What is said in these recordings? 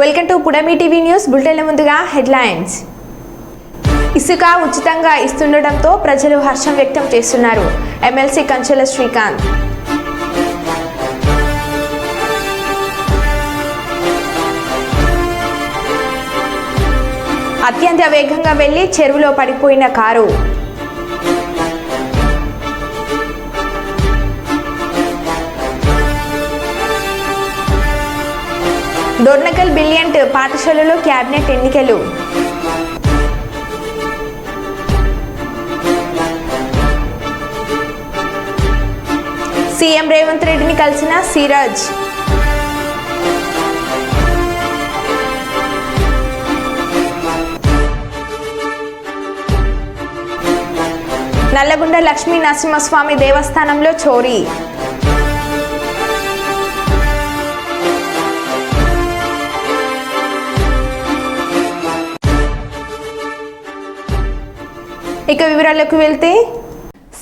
Welcome to Pudami TV news బులెటిన్ల ముందుగా headlines. ఇసుక ఉచితంగా ఇస్తుండటంతో ప్రజలు హర్షం వ్యక్తం చేస్తున్నారు. ఎమ్మెల్సీ కంచెల శ్రీకాంత్. అత్యంత వేగంగా వెళ్ళి చెరువులో పడిపోయిన కారు. డోర్నకల్ బిలియంట్ పాఠశాలలో క్యాబినెట్ ఎన్నికలు. సీఎం రేవంత్ రెడ్డిని కలిసిన సిరాజ్. నల్లగొండ లక్ష్మీ నరసింహస్వామి దేవస్థానంలో చోరీ. ఇక వివరాలకు వెళ్తే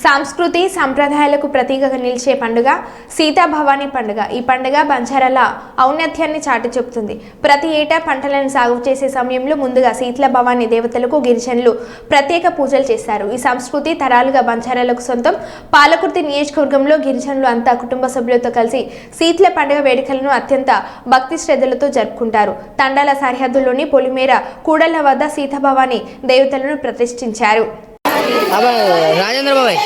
సంస్కృతి సంప్రదాయాలకు ప్రతీకగా నిలిచే పండుగ సీతాభవాని పండుగ. ఈ పండుగ బంజారాల ఔన్నత్యాన్ని చాటి చెబుతుంది ప్రతి ఏటా పంటలను సాగు చేసే సమయంలో ముందుగా శీతల భవాని దేవతలకు గిరిజనులు ప్రత్యేక పూజలు చేస్తారు. ఈ సంస్కృతి తరాలుగా బంజారాలకు సొంతం. పాలకుర్తి నియోజకవర్గంలో గిరిజనులు అంతా కుటుంబ సభ్యులతో కలిసి శీతల పండుగ వేడుకలను అత్యంత భక్తి శ్రద్ధలతో జరుపుకుంటారు. తండాల సరిహద్దుల్లోని పొలిమేర కూడళ్ళ వద్ద సీతాభవాని దేవతలను ప్రతిష్ఠించారు. આપણે રાજેન્દ્રભાઈ.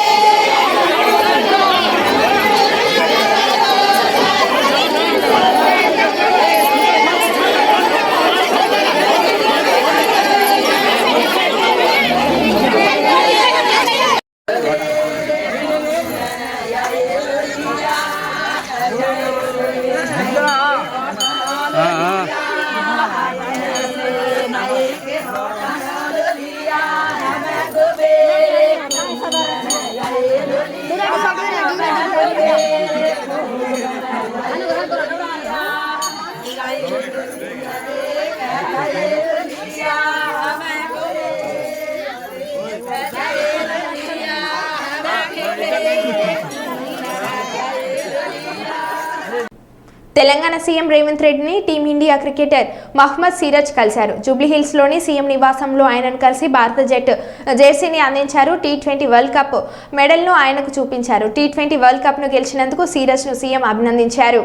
తెలంగాణ సీఎం రేవంత్ రెడ్డిని టీమిండియా క్రికెటర్ మహ్మద్ సిరాజ్ కలిశారు. జూబ్లీహిల్స్లోని సీఎం నివాసంలో ఆయనను కలిసి భారత జట్ జెర్సీని అందించారు. టీ ట్వంటీ వరల్డ్ కప్ మెడల్ను ఆయనకు చూపించారు. టీ ట్వంటీ వరల్డ్ కప్ను గెలిచినందుకు సిరాజ్ను సీఎం అభినందించారు.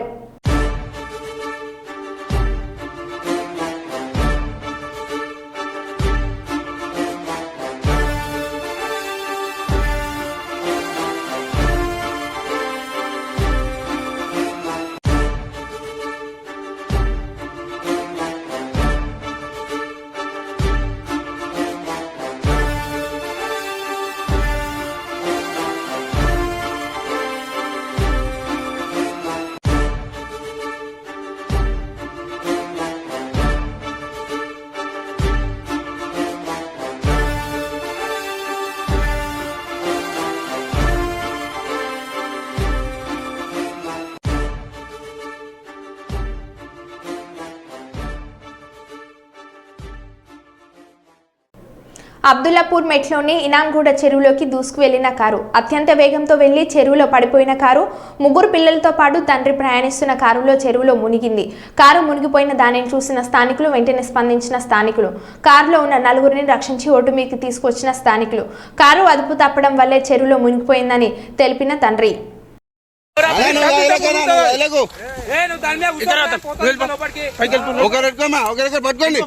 అబ్దుల్లాపూర్ మెట్లోని ఇనాంగూడ చెరువులోకి దూసుకు వెళ్ళిన కారు. అత్యంత వేగంతో వెళ్ళి చెరువులో పడిపోయిన కారు ముగ్గురు పిల్లలతో పాటు తండ్రి ప్రయాణిస్తున్న కారులో చెరువులో మునిగింది. కారు మునిగిపోయిన దానిని చూసిన స్థానికులు వెంటనే స్పందించిన స్థానికులు. కారులో ఉన్న నలుగురిని రక్షించి ఒడ్డు మీకు తీసుకొచ్చిన స్థానికులు. కారు అదుపు తప్పడం వల్లే చెరువులో మునిగిపోయిందని తెలిపిన తండ్రి. పట్టుకోండి.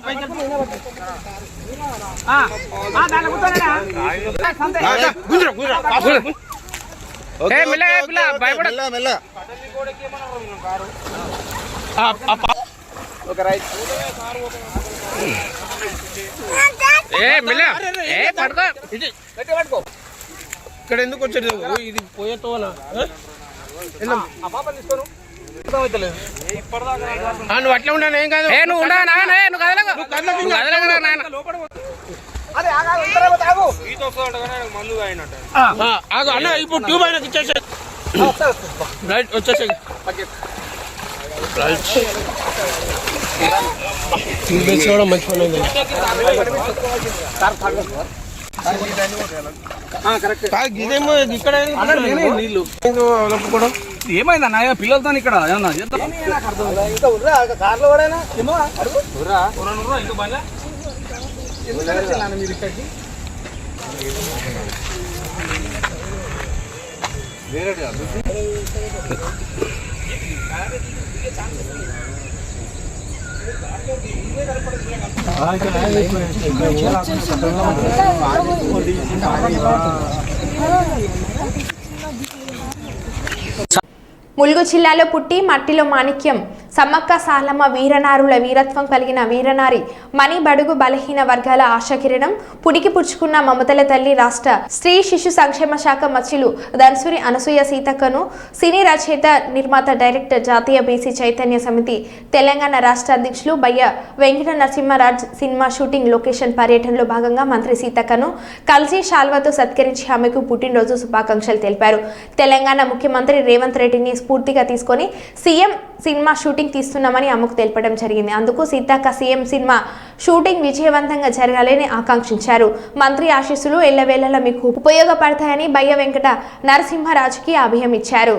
ఇక్కడ ఎందుకు వచ్చాడు? ఇది పోయే తోన ఆ పాపని తీసుకోను ఆ, నువ్వు అట్లా ఉన్నాను ఏం కాదు. నువ్వు ఉన్నా నాన్న ఏ, నువ్వు కదలకు. నువ్వు కదలకు నాన్న ఆ, ఆగు అన్న ఇప్పుడు ట్యూబ్ అయినా ఇచ్చేసే రైట్ వచ్చేసే మంచి పని కాదు, ఇదేమో ఇక్కడ నీళ్ళు. లోపుకోవడం ఏమైంది అన్న పిల్లలతో ఇక్కడ ఏమన్నా చేద్దాం కార్లో కూడా ఏమో అడుగు ఇంకా బండ్లా? ఎందుకు వచ్చిందన్న మీరు ఇక్కడికి ములుగు జిల్లాలో పుట్టి మట్టిలో మాణిక్యం. సమ్మక్క సాలమ్మ వీరనారుల వీరత్వం కలిగిన వీరనారి మణి బడుగు బలహీన వర్గాల ఆశకిరణం పుడికి పుచ్చుకున్న మమతల తల్లి రాష్ట్ర స్త్రీ శిశు సంక్షేమ శాఖ మచ్చులు ధన్సురి అనసూయ సీతక్కను సినీ రచయిత నిర్మాత డైరెక్టర్ జాతీయ బీసీ చైతన్య సమితి తెలంగాణ రాష్ట్ర అధ్యక్షులు Bayya Venkata Narasimharaj cinema shooting location పర్యటనలో భాగంగా మంత్రి సీతక్కను కలిసి శాల్వాతో సత్కరించి ఆమెకు పుట్టినరోజు శుభాకాంక్షలు తెలిపారు. తెలంగాణ ముఖ్యమంత్రి రేవంత్ రెడ్డిని స్ఫూర్తిగా తీసుకొని సీఎం సినిమా షూటింగ్ తీస్తున్నామని అమ్మకు తెలపడం జరిగింది. అందుకు సీతక్క సీఎం సినిమా షూటింగ్ విజయవంతంగా జరగాలని ఆకాంక్షించారు. మంత్రి ఆశీస్సులు ఎల్లవేళలా మీకు ఉపయోగపడతాయని బయ్య వెంకట నరసింహరాజుకి అభయం ఇచ్చారు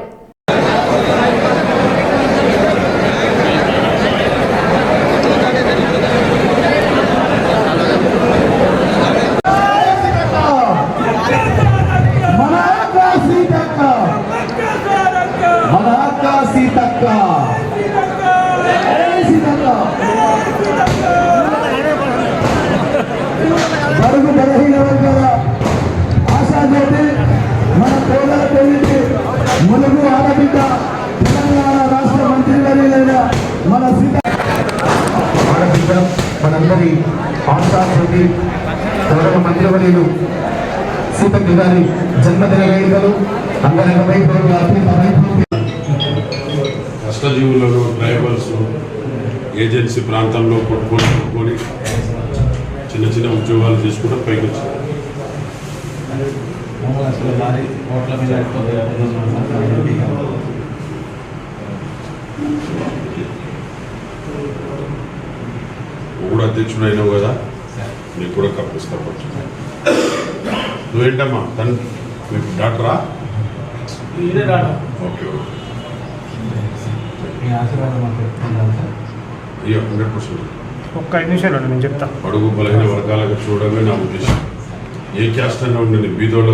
సీతక్క గారి జన్మదిన వేడుకలు అంగరంగ వైభవంగా కష్టజీవులను ట్రైబల్స్ ఏజెన్సీ ప్రాంతంలో కొట్టుకొని కొట్టుకొని చిన్న చిన్న ఉద్యోగాలు తీసుకుంటూ పైకి వచ్చారు. కూడా అధ్యక్షుడు అయినావు కదా నీకు కూడా కప్పిస్తా నువ్వేంటమ్మా? తను మీకు డాక్టరా? Okay okay. అయ్యో హండ్రెడ్ పర్సెంట్. ఒక్క ఐదు నిమిషాలు నేను చెప్తా. బడుగు బలహీన వర్గాలకు చూడడమే నా ఉద్దేశం. ఏ క్యాస్ట్ అయినా ఉండండి బీదోళ్ళ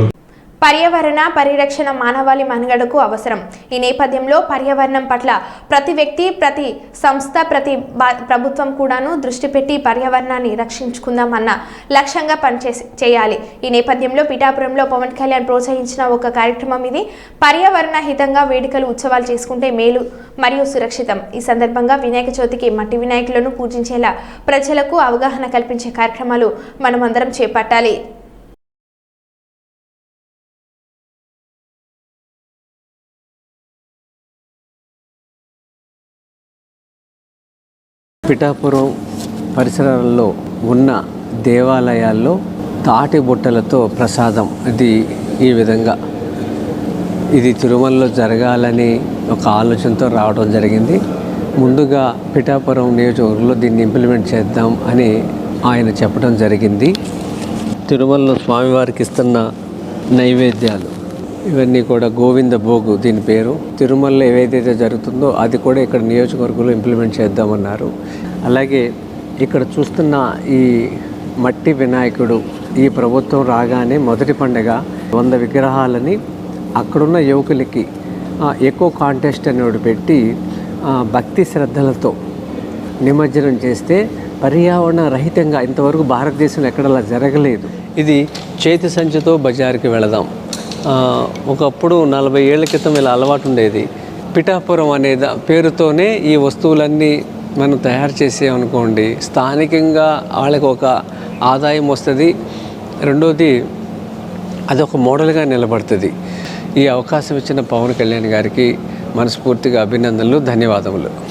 పర్యావరణ పరిరక్షణ మానవాళి మనుగడకు అవసరం. ఈ నేపథ్యంలో పర్యావరణం పట్ల ప్రతి వ్యక్తి ప్రతి సంస్థ ప్రతి ప్రభుత్వం కూడాను దృష్టి పెట్టి పర్యావరణాన్ని రక్షించుకుందామన్న లక్ష్యంగా పనిచేసి చేయాలి. ఈ నేపథ్యంలో పిఠాపురంలో పవన్ కళ్యాణ్ ప్రోత్సహించిన ఒక కార్యక్రమం ఇది. పర్యావరణ హితంగా వేడుకలు ఉత్సవాలు చేసుకుంటే మేలు మరియు సురక్షితం. ఈ సందర్భంగా వినాయక చవితికి మట్టి వినాయకులను పూజించేలా ప్రజలకు అవగాహన కల్పించే కార్యక్రమాలు మనమందరం చేపట్టాలి. పిఠాపురం పరిసరాల్లో ఉన్న దేవాలయాల్లో తాటి బుట్టలతో ప్రసాదం. ఇది ఈ విధంగా. ఇది తిరుమలలో జరగాలని ఒక ఆలోచనతో రావడం జరిగింది. ముందుగా పిఠాపురం నియోజకవర్గంలో దీన్ని ఇంప్లిమెంట్ చేద్దాం అని ఆయన చెప్పడం జరిగింది. తిరుమలలో స్వామివారికి ఇస్తున్న నైవేద్యాలు. ఇవన్నీ కూడా గోవింద భోగు దీని పేరు. తిరుమలలో ఏదైతే జరుగుతుందో అది కూడా ఇక్కడ నియోజకవర్గంలో ఇంప్లిమెంట్ చేద్దామన్నారు. అలాగే ఇక్కడ చూస్తున్న ఈ మట్టి వినాయకుడు ఈ ప్రభుత్వం రాగానే మొదటి పండగ వంద విగ్రహాలని అక్కడున్న యువకులకి ఎక్కువ కాంటెస్ట్ అనేవాడు పెట్టి భక్తి శ్రద్ధలతో నిమజ్జనం చేస్తే పర్యావరణ రహితంగా ఇంతవరకు భారతదేశంలో ఎక్కడ అలా జరగలేదు. ఇది చేతి సంచితో బజార్కి వెళదాం. ఒకప్పుడు నలభై ఏళ్ళ క్రితం ఇలా అలవాటు ఉండేది. పిఠాపురం అనే పేరుతోనే ఈ వస్తువులన్నీ మనం తయారు చేసామనుకోండి స్థానికంగా వాళ్ళకి ఒక ఆదాయం వస్తుంది. రెండోది అదొక మోడల్గా నిలబడుతుంది. ఈ అవకాశం ఇచ్చిన పవన్ కళ్యాణ్ గారికి మనస్ఫూర్తిగా అభినందనలు ధన్యవాదములు.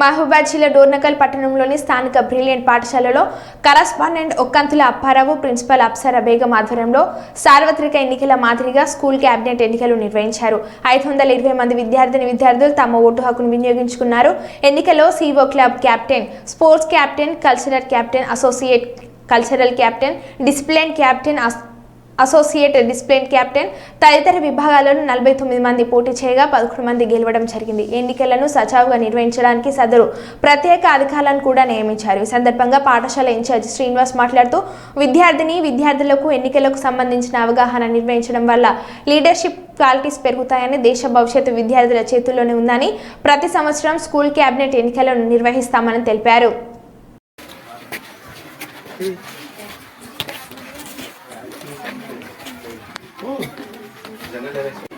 మహబూబాద్ జిల్లా డోర్నకల్ పట్టణంలోని స్థానిక బ్రిలియంట్ పాఠశాలలో కరస్పాండెంట్ ఒక్కంతుల అప్పారావు ప్రిన్సిపల్ అప్సర బేగం ఆధ్వర్యంలో సార్వత్రిక ఎన్నికల మాదిరిగా స్కూల్ క్యాబినెట్ ఎన్నికలు నిర్వహించారు. ఐదు వందల ఇరవై మంది విద్యార్థిని విద్యార్థులు తమ ఓటు హక్కును వినియోగించుకున్నారు. ఎన్నికలో CO club captain sports captain cultural captain associate cultural captain discipline captain associate discipline captain తదితర విభాగాలను నలభై తొమ్మిది మంది పోటీ చేయగా పదకొండు మంది గెలవడం జరిగింది. ఎన్నికలను సజావుగా నిర్వహించడానికి సదరు ప్రత్యేక అధికారులను కూడా నియమించారు. ఈ సందర్భంగా పాఠశాల ఇన్ఛార్జ్ శ్రీనివాస్ మాట్లాడుతూ విద్యార్థిని విద్యార్థులకు ఎన్నికలకు సంబంధించిన అవగాహన నిర్వహించడం వల్ల లీడర్షిప్ క్వాలిటీస్ పెరుగుతాయని దేశ భవిష్యత్తు విద్యార్థుల చేతుల్లోనే ఉందని ప్రతి సంవత్సరం స్కూల్ క్యాబినెట్ ఎన్నికలను నిర్వహిస్తామని తెలిపారు. Yes.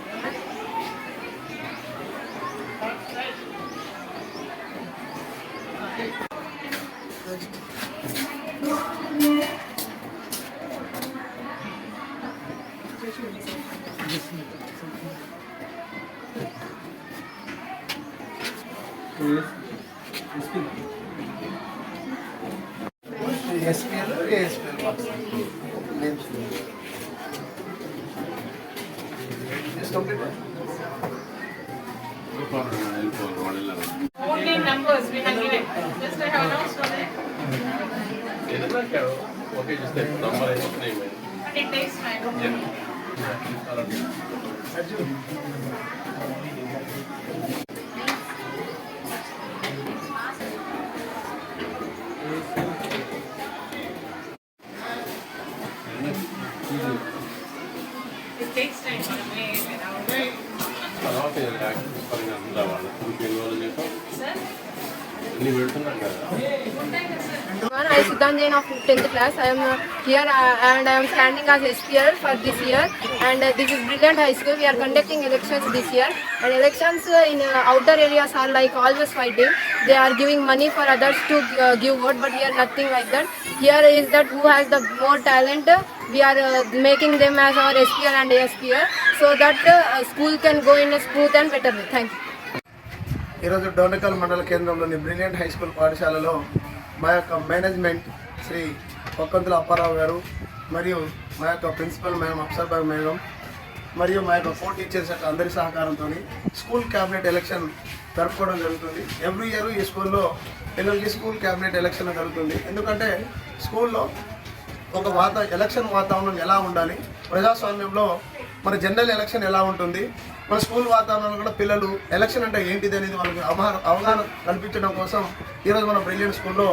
I Siddhan Jain of 10th class. I am uh, here uh, and I am standing as SPL for this year. And uh, this is Brilliant High School. We are conducting elections this year. And elections in outer areas are like always fighting. They are giving money for others to give vote, but here nothing like that. Here is that who has the more talent. we are making them as our SPL and ASPL so that school can go in a smooth and better way. Thank you. ఈరోజు డోనకల్ మండల కేంద్రంలోని brilliant high school పాఠశాలలో మా యొక్క management Shri ఒక్కంతుల Apparao గారు మరియు మా యొక్క ప్రిన్సిపల్ మేడం అప్సర్బాబు మేడం మరియు మా యొక్క ఫోర్ టీచర్స్ యొక్క అందరి సహకారంతో స్కూల్ క్యాబినెట్ ఎలక్షన్ జరుపుకోవడం జరుగుతుంది. ఎవ్రీ ఇయర్ ఈ స్కూల్లో పిల్లలకి స్కూల్ క్యాబినెట్ ఎలక్షన్ జరుగుతుంది. ఎందుకంటే స్కూల్లో ఒక వాత ఎలక్షన్ వాతావరణం ఎలా ఉండాలి ప్రజాస్వామ్యంలో మన జనరల్ ఎలక్షన్ ఎలా ఉంటుంది మన స్కూల్ వాతావరణంలో కూడా పిల్లలు ఎలక్షన్ అంటే ఏంటిది అనేది వాళ్ళకి అవగాహన అవగాహన కల్పించడం కోసం ఈరోజు మన బ్రిలియంట్ స్కూల్లో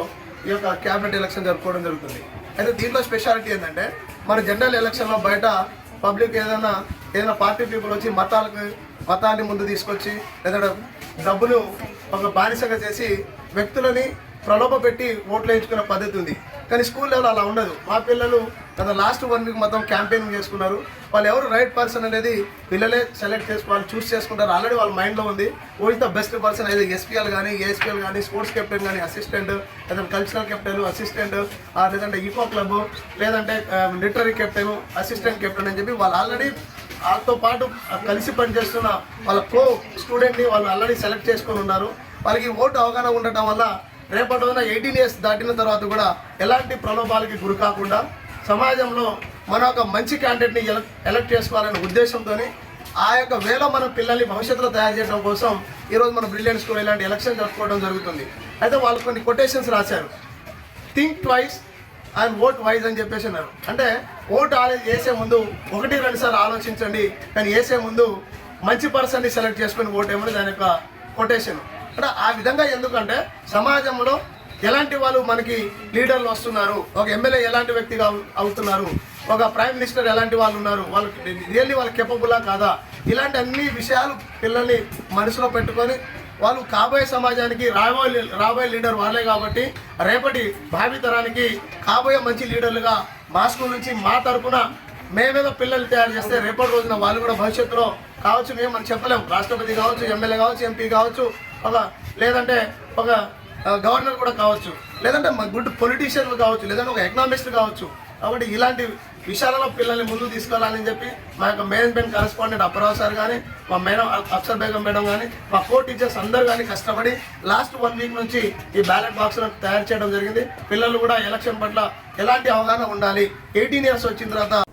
ఈ యొక్క క్యాబినెట్ ఎలక్షన్ జరుపుకోవడం జరుగుతుంది. అయితే దీంట్లో స్పెషాలిటీ ఏంటంటే మన జనరల్ ఎలక్షన్లో బయట పబ్లిక్ ఏదైనా ఏదైనా పార్టీ పీపుల్ వచ్చి మతాలకు మతాన్ని ముందు తీసుకొచ్చి లేదా డబ్బులు ఒక బానిసగా చేసి వ్యక్తులని ప్రలోభ పెట్టి ఓట్లు వేయించుకునే పద్ధతి ఉంది. కానీ స్కూల్ లెవెల్ అలా ఉండదు. మా పిల్లలు గత లాస్ట్ వన్ వీక్ మొత్తం క్యాంపెయిన్ చేసుకున్నారు. వాళ్ళు ఎవరు రైట్ పర్సన్ అనేది పిల్లలే సెలెక్ట్ చేసుకోవాలి చూస్ చేసుకుంటారు. ఆల్రెడీ వాళ్ళ మైండ్లో ఉంది. Who is the best person అయితే ఎస్పీఎల్ కానీ ఏఎస్పీఎల్ కానీ స్పోర్ట్స్ కెప్టెన్ కానీ అసిస్టెంట్ లేదంటే కల్చరల్ కెప్టెన్ అసిస్టెంట్ లేదంటే ఈకో క్లబ్ లేదంటే లిటరీ కెప్టెన్ అసిస్టెంట్ కెప్టెన్ అని చెప్పి వాళ్ళు ఆల్రెడీ వాళ్ళతో పాటు కలిసి పనిచేస్తున్న వాళ్ళ కో స్టూడెంట్ని వాళ్ళు ఆల్రెడీ సెలెక్ట్ చేసుకొని ఉన్నారు. వాళ్ళకి ఓటు అవగాహన ఉండటం వల్ల రేపటి రోజున ఎయిటీన్ ఇయర్స్ దాటిన తర్వాత కూడా ఎలాంటి ప్రలోభాలకి గురి కాకుండా సమాజంలో మన ఒక మంచి క్యాండిడేట్ని ఎలక్ట్ చేసుకోవాలనే ఉద్దేశంతో ఆ యొక్క వేళ మన పిల్లల్ని భవిష్యత్తులో తయారు చేయడం కోసం ఈరోజు మన బ్రిలియంట్ స్కూల్ ఇలాంటి ఎలక్షన్ జరుపుకోవడం జరుగుతుంది. అయితే వాళ్ళు కొన్ని కొటేషన్స్ రాశారు. Think twice and vote wise అని చెప్పేసి అన్నారు. అంటే ఓట్ ఆలో వేసే ముందు ఒకటి రెండు సార్లు ఆలోచించండి. కానీ వేసే ముందు మంచి పర్సన్ని సెలెక్ట్ చేసుకుని ఓటేమని దాని యొక్క కొటేషన్ అంటే ఆ విధంగా ఎందుకంటే సమాజంలో ఎలాంటి వాళ్ళు మనకి లీడర్లు వస్తున్నారు? ఒక ఎమ్మెల్యే ఎలాంటి వ్యక్తిగా అవుతున్నారు? ఒక ప్రైమ్ మినిస్టర్ ఎలాంటి వాళ్ళు ఉన్నారు? వాళ్ళకి రియల్లీ వాళ్ళకి కెపబులా కాదా? ఇలాంటి అన్ని విషయాలు పిల్లల్ని మనసులో పెట్టుకొని వాళ్ళు కాబోయే సమాజానికి రాబోయే రాబోయే లీడర్ వాళ్ళే కాబట్టి రేపటి భావితరానికి కాబోయే మంచి లీడర్లుగా మా స్కూల్ నుంచి మా తరపున మేమేదో పిల్లలు తయారు చేస్తే రేపటి రోజున వాళ్ళు కూడా భవిష్యత్తులో కావచ్చు మేము మనం చెప్పలేము రాష్ట్రపతి కావచ్చు ఎమ్మెల్యే కావచ్చు ఎంపీ కావచ్చు ఒక లేదంటే ఒక గవర్నర్ కూడా కావచ్చు. లేదంటే గుడ్ పొలిటీషియన్ కావచ్చు లేదంటే ఒక ఎకనామిస్ట్ కావచ్చు. కాబట్టి ఇలాంటి విషయాలలో పిల్లల్ని ముందు తీసుకెళ్ళాలని చెప్పి మా యొక్క మేనేజ్మెంట్ కరెస్పాండెంట్ అప్రావ్ సార్ కానీ మా మేడం అఫ్సర్ బేగం మేడం కానీ మా కో టీచర్స్ అందరూ కానీ కష్టపడి లాస్ట్ వన్ వీక్ నుంచి ఈ బ్యాలెట్ బాక్స్లను తయారు చేయడం జరిగింది. పిల్లలు కూడా ఎలక్షన్ పట్ల ఎలాంటి అవగాహన ఉండాలి? ఎయిటీన్ ఇయర్స్ వచ్చిన తర్వాత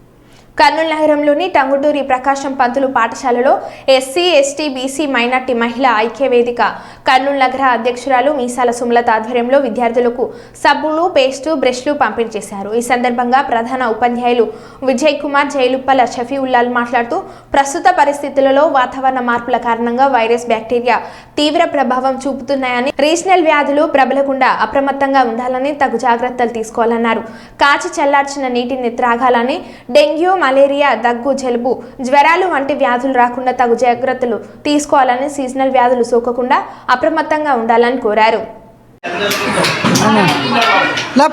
కర్నూలు నగరంలోని టంగుటూరి ప్రకాశం పంతులు పాఠశాలలో ఎస్సీ ఎస్టీ బీసీ మైనార్టీ మహిళా ఐక్య వేదిక. కర్నూలు నగర అధ్యక్షురాలు మీసాల సుమలత ఆధ్వర్యంలో విద్యార్థులకు సబ్బులు పేస్టు బ్రష్లు పంపిణీ చేశారు. ఈ సందర్భంగా ప్రధాన ఉపాధ్యాయులు విజయ్ కుమార్ జైలుప్పల షఫీవుల్లాల్ మాట్లాడుతూ ప్రస్తుత పరిస్థితులలో వాతావరణ మార్పుల కారణంగా వైరస్ బ్యాక్టీరియా తీవ్ర ప్రభావం చూపుతున్నాయని రీజనల్ వ్యాధులు ప్రబలకుండా అప్రమత్తంగా ఉండాలని తగు జాగ్రత్తలు తీసుకోవాలన్నారు. కాచి చల్లార్చిన నీటిని త్రాగాలని డెంగ్యూ మలేరియా దగ్గు జలుబు జ్వరాలు వంటి వ్యాధులు రాకుండా తగు జాగ్రత్తలు తీసుకోవాలని సీజనల్ వ్యాధులు సోకకుండా అప్రమత్తంగా ఉండాలని కోరారు.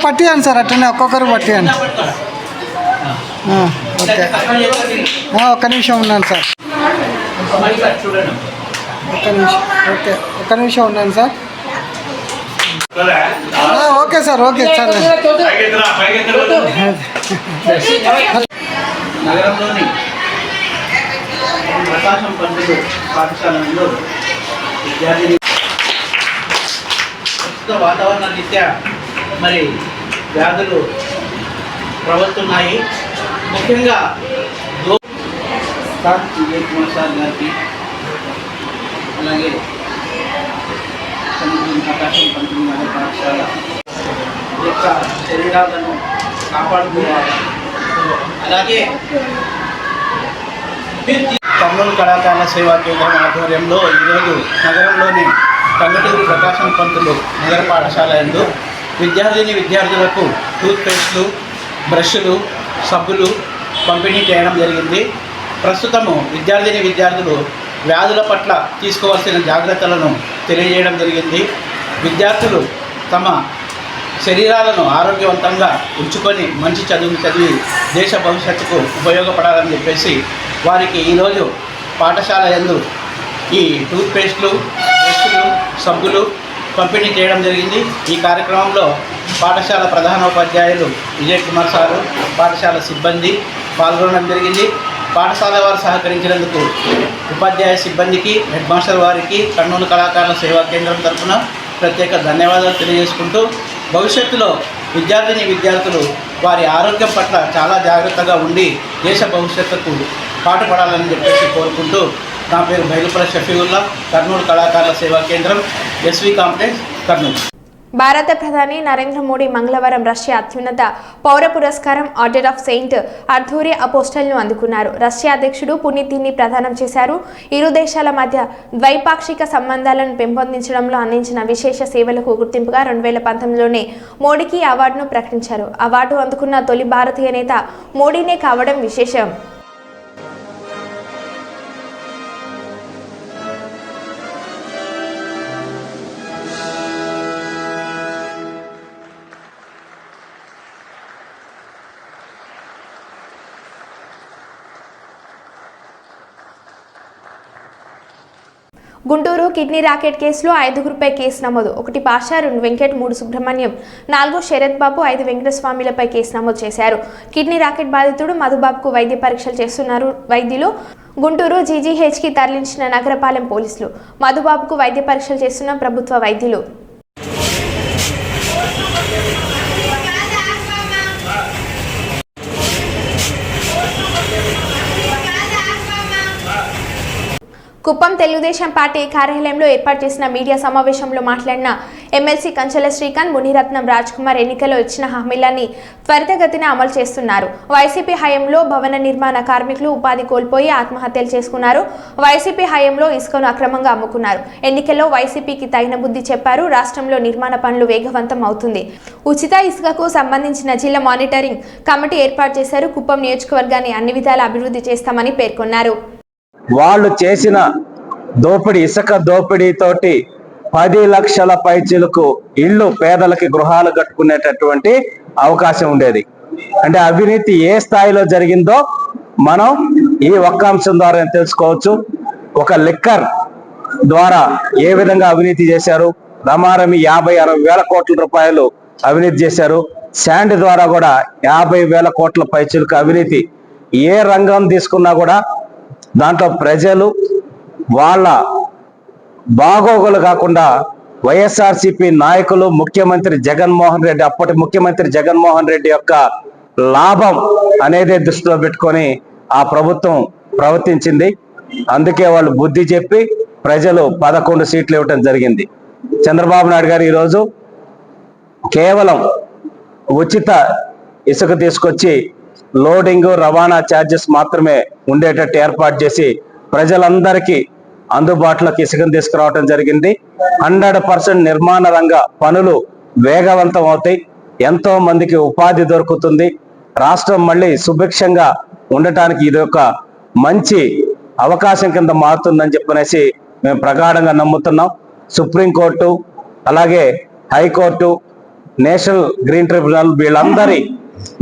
పట్టియండి సార్ అట్టనే ఒక్కొక్కరు పట్టియండి. ఓకే. ఒక్క నిమిషం ఉన్నాను సార్. ఒక్క నిమిషం ఓకే. ఒక్క నిమిషం ఉన్నాను sir. Okay sir okay sir. నగరంలోని ప్రకాశం పండుగ పాఠశాలలో విద్యార్థిని ప్రస్తుత వాతావరణ రీత్యా మరి వ్యాధులు ప్రవర్తున్నాయి. ముఖ్యంగా విజయ్ కుమార్ సార్ గారికి అలాగే ప్రకాశం పండుగ పాఠశాల యొక్క శరీరాలను కాపాడుకోవాలి. అలాగే కర్నూలు కళాకారుల సేవా కేంద్రం ఆధ్వర్యంలో ఈరోజు నగరంలోని కంగటూరు ప్రకాశం పంతులు నగర పాఠశాల ఎందు విద్యార్థిని విద్యార్థులకు టూత్పేస్ట్లు బ్రష్లు సబ్బులు పంపిణీ చేయడం జరిగింది. ప్రస్తుతము విద్యార్థిని విద్యార్థులు వ్యాధుల పట్ల తీసుకోవాల్సిన జాగ్రత్తలను తెలియజేయడం జరిగింది. విద్యార్థులు తమ శరీరాలను ఆరోగ్యవంతంగా ఉంచుకొని మంచి చదువులు చదివి దేశ భవిష్యత్తుకు ఉపయోగపడాలని చెప్పేసి వారికి ఈరోజు పాఠశాల యందు ఈ టూత్పేస్ట్లు బ్రష్లు సబ్బులు పంపిణీ చేయడం జరిగింది. ఈ కార్యక్రమంలో పాఠశాల ప్రధానోపాధ్యాయులు విజయ్ కుమార్ సారు పాఠశాల సిబ్బంది పాల్గొనడం జరిగింది. పాఠశాల వారు సహకరించినందుకు ఉపాధ్యాయ సిబ్బందికి హెడ్ మాస్టర్ వారికి కర్నూలు కళాకారుల సేవా కేంద్రం తరఫున ప్రత్యేక ధన్యవాదాలు తెలియజేసుకుంటూ భవిష్యత్తులో విద్యార్థిని విద్యార్థులు వారి ఆరోగ్యం పట్ల చాలా జాగ్రత్తగా ఉండి దేశ భవిష్యత్తుకు పాటుపడాలని చెప్పేసి కోరుకుంటూ నా పేరు బైలుపల షఫీవుల్లా కర్నూలు కళాకారుల సేవా కేంద్రం ఎస్వి కాంప్లెక్స్ కర్నూలు. భారత ప్రధాని నరేంద్ర మోడీ మంగళవారం రష్యా అత్యున్నత పౌర పురస్కారం ఆర్డర్ ఆఫ్ సెయింట్ అర్థూరి అపోస్టల్ను అందుకున్నారు. రష్యా అధ్యక్షుడు పునీతిని ప్రదానం చేశారు. ఇరు దేశాల మధ్య ద్వైపాక్షిక సంబంధాలను పెంపొందించడంలో అందించిన విశేష సేవలకు గుర్తింపుగా రెండు వేల పంతొమ్మిదిలోనే మోడీకి అవార్డును ప్రకటించారు. అవార్డు అందుకున్న తొలి భారతీయ నేత మోడీనే కావడం విశేషం. గుంటూరు కిడ్నీ రాకెట్ కేసులో ఐదుగురిపై కేసు నమోదు. ఒకటి పాషా రెండు వెంకట్ మూడు సుబ్రహ్మణ్యం నాలుగు శరత్ బాబు ఐదు వెంకటస్వామిలపై కేసు నమోదు చేశారు. కిడ్నీ రాకెట్ బాధితుడు మధుబాబుకు వైద్య పరీక్షలు చేస్తున్నారు. వైద్యులు గుంటూరు జీజీహెచ్కి తరలించిన నగరపాలెం పోలీసులు. మధుబాబుకు వైద్య పరీక్షలు చేస్తున్న ప్రభుత్వ వైద్యులు. కుప్పం తెలుగుదేశం పార్టీ కార్యాలయంలో ఏర్పాటు చేసిన మీడియా సమావేశంలో మాట్లాడిన ఎమ్మెల్సీ కంచెల శ్రీకాంత్ మునిరత్నం రాజ్ కుమార్ ఎన్నికల్లో ఇచ్చిన హామీలన్నీ త్వరితగతిన అమలు చేస్తున్నారు. వైసీపీ హయాంలో భవన నిర్మాణ కార్మికులు ఉపాధి కోల్పోయి ఆత్మహత్యలు చేసుకున్నారు. వైసీపీ హయంలో ఇసుకను అక్రమంగా అమ్ముకున్నారు. ఎన్నికల్లో వైసీపీకి తగిన బుద్ధి చెప్పారు. రాష్ట్రంలో నిర్మాణ పనులు వేగవంతం అవుతుంది. ఉచిత ఇసుకకు సంబంధించిన జిల్లా మానిటరింగ్ కమిటీ ఏర్పాటు చేశారు. కుప్పం నియోజకవర్గాన్ని అన్ని విధాల అభివృద్ధి చేస్తామని పేర్కొన్నారు. వాళ్ళు చేసిన దోపిడీ ఇసుక దోపిడీతోటి పది లక్షల పైచీలకు ఇళ్ళు పేదలకి గృహాలు కట్టుకునేటటువంటి అవకాశం ఉండేది. అంటే అవినీతి ఏ స్థాయిలో జరిగిందో మనం ఈ ఒక్క అంశం ద్వారా తెలుసుకోవచ్చు. ఒక లిక్కర్ ద్వారా ఏ విధంగా అవినీతి చేశారు? రమారమి యాభై అరవై వేల కోట్ల రూపాయలు అవినీతి చేశారు. శాండ్ ద్వారా కూడా యాభై వేల కోట్ల పైచులకు అవినీతి ఏ రంగం తీసుకున్నా కూడా దాంట్లో ప్రజలు వాళ్ళ బాగోగులు కాకుండా వైఎస్ఆర్సిపి నాయకులు ముఖ్యమంత్రి జగన్మోహన్ రెడ్డి అప్పటి ముఖ్యమంత్రి జగన్మోహన్ రెడ్డి యొక్క లాభం అనేది దృష్టిలో పెట్టుకొని ఆ ప్రభుత్వం ప్రవర్తించింది. అందుకే వాళ్ళు బుద్ధి చెప్పి ప్రజలు పదకొండు సీట్లు ఇవ్వటం జరిగింది. చంద్రబాబు నాయుడు గారు ఈరోజు కేవలం ఉచిత ఇసుక తీసుకొచ్చి లోడింగ్ రవాణా ఛార్జెస్ మాత్రమే ఉండేటట్టు ఏర్పాటు చేసి ప్రజలందరికీ అందుబాటులోకి ఇసుకను తీసుకురావడం జరిగింది. హండ్రెడ్ పర్సెంట్ నిర్మాణ రంగ పనులు వేగవంతం అవుతాయి. ఎంతో మందికి ఉపాధి దొరుకుతుంది. రాష్ట్రం మళ్ళీ సుభిక్షంగా ఉండటానికి ఇది ఒక మంచి అవకాశం కింద మారుతుందని చెప్పనేసి మేము ప్రగాఢంగా నమ్ముతున్నాం. సుప్రీంకోర్టు అలాగే హైకోర్టు నేషనల్ గ్రీన్ ట్రిబ్యునల్ వీళ్ళందరి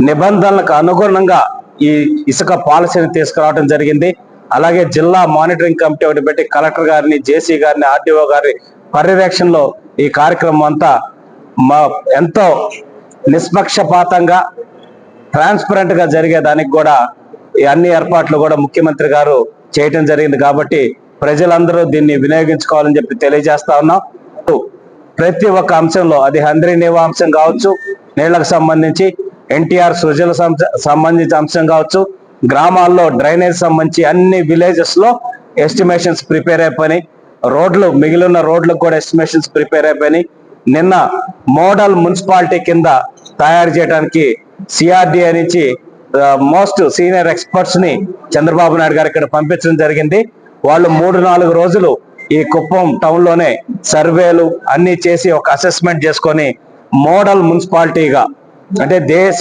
నిబంధనలకు అనుగుణంగా ఈ ఇసుక పాలసీని తీసుకురావడం జరిగింది. అలాగే జిల్లా మానిటరింగ్ కమిటీ ఒకటి పెట్టి కలెక్టర్ గారిని జేసీ గారిని ఆర్డీఓ గారి పర్యవేక్షణలో ఈ కార్యక్రమం అంతా మా ఎంతో నిష్పక్షపాతంగా ట్రాన్స్పరెంట్గా జరిగేదానికి కూడా ఈ అన్ని ఏర్పాట్లు కూడా ముఖ్యమంత్రి గారు చేయటం జరిగింది కాబట్టి ప్రజలందరూ దీన్ని వినియోగించుకోవాలని చెప్పి తెలియజేస్తా ఉన్నాం. ప్రతి ఒక్క అంశంలో అది హంద్రీ నీవా అంశం కావచ్చు నీళ్ళకు సంబంధించి ఎన్టీఆర్ సృజన సంబంధించిన అంశం కావచ్చు గ్రామాల్లో డ్రైనేజ్ సంబంధించి అన్ని విలేజెస్లో ఎస్టిమేషన్స్ ప్రిపేర్ అయిపోయినాయి రోడ్లు మిగిలిన రోడ్లకు కూడా ఎస్టిమేషన్స్ ప్రిపేర్ అయిపోయినాయి నిన్న మోడల్ మున్సిపాలిటీ కింద తయారు చేయడానికి సిఆర్డిఏ నుంచి మోస్ట్ సీనియర్ ఎక్స్పర్ట్స్ని చంద్రబాబు నాయుడు గారు ఇక్కడ పంపించడం జరిగింది. వాళ్ళు మూడు నాలుగు రోజులు ఈ కుప్పం టౌన్లోనే సర్వేలు అన్ని చేసి ఒక అసెస్మెంట్ చేసుకొని మోడల్ మున్సిపాలిటీగా అంటే దేశ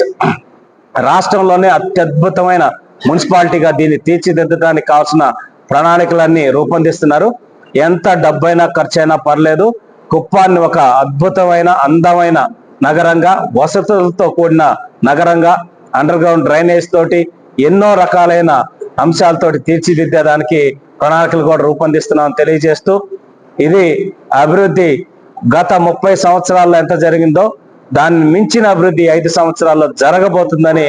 రాష్ట్రంలోనే అత్యద్భుతమైన మున్సిపాలిటీగా దీన్ని తీర్చిదిద్దడానికి కావాల్సిన ప్రణాళికలన్నీ రూపొందిస్తున్నారు. ఎంత డబ్బైనా ఖర్చైనా పర్లేదు. కుప్పాన్ని ఒక అద్భుతమైన అందమైన నగరంగా వసతులతో కూడిన నగరంగా అండర్ గ్రౌండ్ డ్రైనేజ్ తోటి ఎన్నో రకాలైన అంశాలతోటి తీర్చిదిద్దేదానికి ప్రణాళికలు కూడా రూపొందిస్తున్నామని తెలియజేస్తూ ఇది అభివృద్ధి గత ముప్పై సంవత్సరాల్లో ఎంత జరిగిందో దాన్ని మించిన అభివృద్ధి ఐదు సంవత్సరాల్లో జరగబోతుందని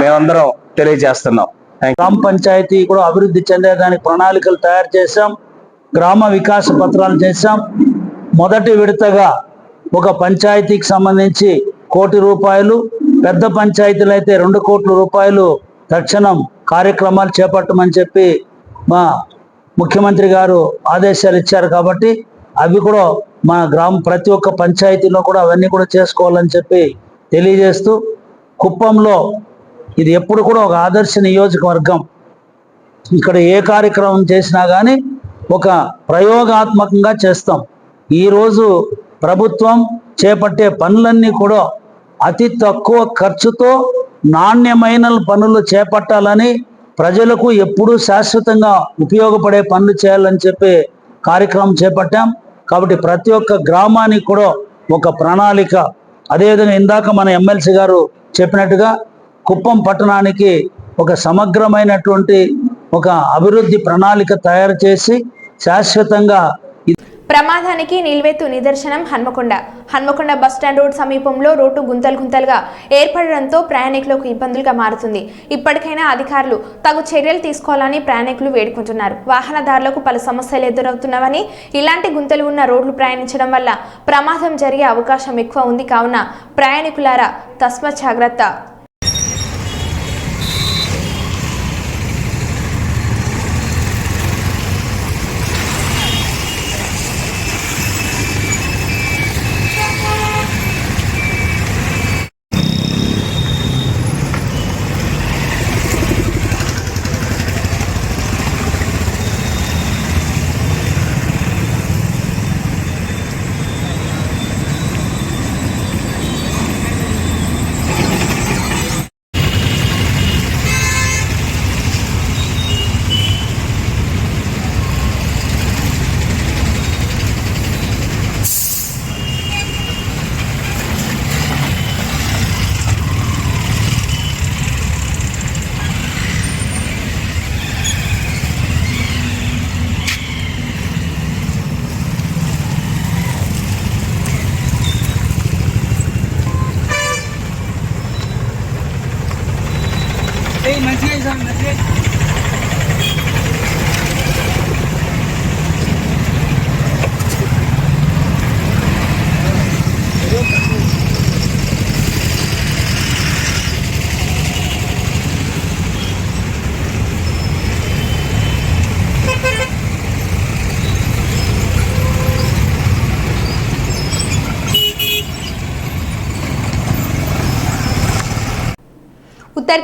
మేమందరం తెలియజేస్తున్నాం. గ్రామ పంచాయతీ కూడా అభివృద్ధి చెందేదానికి ప్రణాళికలు తయారు చేశాం. గ్రామ వికాస పత్రాలు చేశాం. మొదటి విడతగా ఒక పంచాయతీకి సంబంధించి కోటి రూపాయలు పెద్ద పంచాయతీలు అయితే రెండు కోట్ల రూపాయలు తక్షణం కార్యక్రమాలు చేపట్టమని చెప్పి మా ముఖ్యమంత్రి గారు ఆదేశాలు ఇచ్చారు కాబట్టి అవి కూడా మా గ్రామ ప్రతి ఒక్క పంచాయతీలో కూడా అవన్నీ కూడా చేసుకోవాలని చెప్పి తెలియజేస్తూ కుప్పంలో ఇది ఎప్పుడు కూడా ఒక ఆదర్శ నియోజకవర్గం. ఇక్కడ ఏ కార్యక్రమం చేసినా కానీ ఒక ప్రయోగాత్మకంగా చేస్తాం. ఈరోజు ప్రభుత్వం చేపట్టే పనులన్నీ కూడా అతి తక్కువ ఖర్చుతో నాణ్యమైన పనులు చేపట్టాలని ప్రజలకు ఎప్పుడూ శాశ్వతంగా ఉపయోగపడే పనులు చేయాలని చెప్పి కార్యక్రమం చేపట్టాం. కాబట్టి ప్రతి ఒక్క గ్రామానికి కూడా ఒక ప్రణాళిక. అదేవిధంగా ఇందాక మన ఎమ్మెల్సీ గారు చెప్పినట్టుగా కుప్పం పట్టణానికి ఒక సమగ్రమైనటువంటి ఒక అభివృద్ధి ప్రణాళిక తయారు చేసి శాశ్వతంగా ప్రమాదానికి నిల్వెత్తు నిదర్శనం Hanmakonda. Hanmakonda bus stand road సమీపంలో రోడ్డు గుంతలు గుంతలుగా ఏర్పడడంతో ప్రయాణికులకు ఇబ్బందులుగా మారుతుంది. ఇప్పటికైనా అధికారులు తగు చర్యలు తీసుకోవాలని ప్రయాణికులు వేడుకుంటున్నారు. వాహనదారులకు పలు సమస్యలు ఎదురవుతున్నవని ఇలాంటి గుంతలు ఉన్న రోడ్లు ప్రయాణించడం వల్ల ప్రమాదం జరిగే అవకాశం ఎక్కువ ఉంది. కావున ప్రయాణికులారా తస్మ జాగ్రత్త.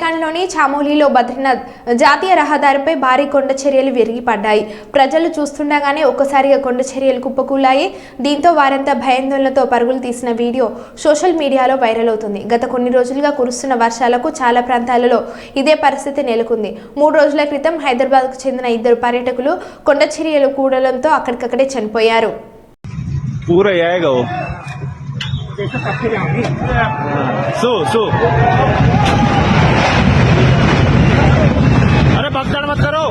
ఉత్తరాఖండ్లోని చామోలీలో బద్రీనాథ్ జాతీయ రహదారిపై భారీ కొండ చర్యలు విరిగిపడ్డాయి ప్రజలు చూస్తుండగానే ఒక్కసారిగా కొండ చర్యలు కుప్పకూలాయి దీంతో వారంతా భయాందోళనతో పరుగులు తీసిన వీడియో సోషల్ మీడియాలో వైరల్ అవుతుంది గత కొన్ని రోజులుగా కురుస్తున్న వర్షాలకు చాలా ప్రాంతాలలో ఇదే పరిస్థితి నెలకొంది మూడు రోజుల క్రితం హైదరాబాద్కు చెందిన ఇద్దరు పర్యాటకులు కొండ చర్యలు కూడడంతో అక్కడికక్కడే చనిపోయారు पूरा आएगा वो सो सो अरे भगदड़ मत करो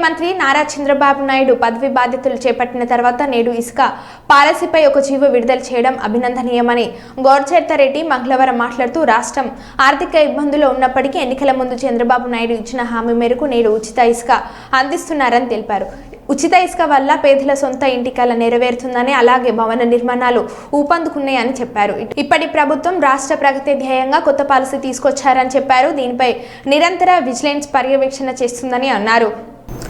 ముఖ్యమంత్రి నారా చంద్రబాబు నాయుడు పదవి బాధ్యతలు చేపట్టిన తర్వాత నేడు ఇసుక పాలసీపై ఒక జీవో విడుదల చేయడం అభినందనీయమని గౌర్చేర్తారెడ్డి మంగళవారం మాట్లాడుతూ రాష్ట్రం ఆర్థిక ఇబ్బందులు ఉన్నప్పటికీ ఎన్నికల ముందు చంద్రబాబు నాయుడు ఇచ్చిన హామీ మేరకు నేడు ఉచిత ఇసుక అందిస్తున్నారని తెలిపారు. ఉచిత ఇసుక వల్ల పేదల సొంత ఇంటి కళ నెరవేరుతుందని అలాగే భవన నిర్మాణాలు ఊపందుకున్నాయని చెప్పారు. ఇప్పటి ప్రభుత్వం రాష్ట్ర ప్రగతి ధ్యేయంగా కొత్త పాలసీ తీసుకొచ్చారని చెప్పారు. దీనిపై నిరంతర విజిలెన్స్ పర్యవేక్షణ చేస్తుందని అన్నారు.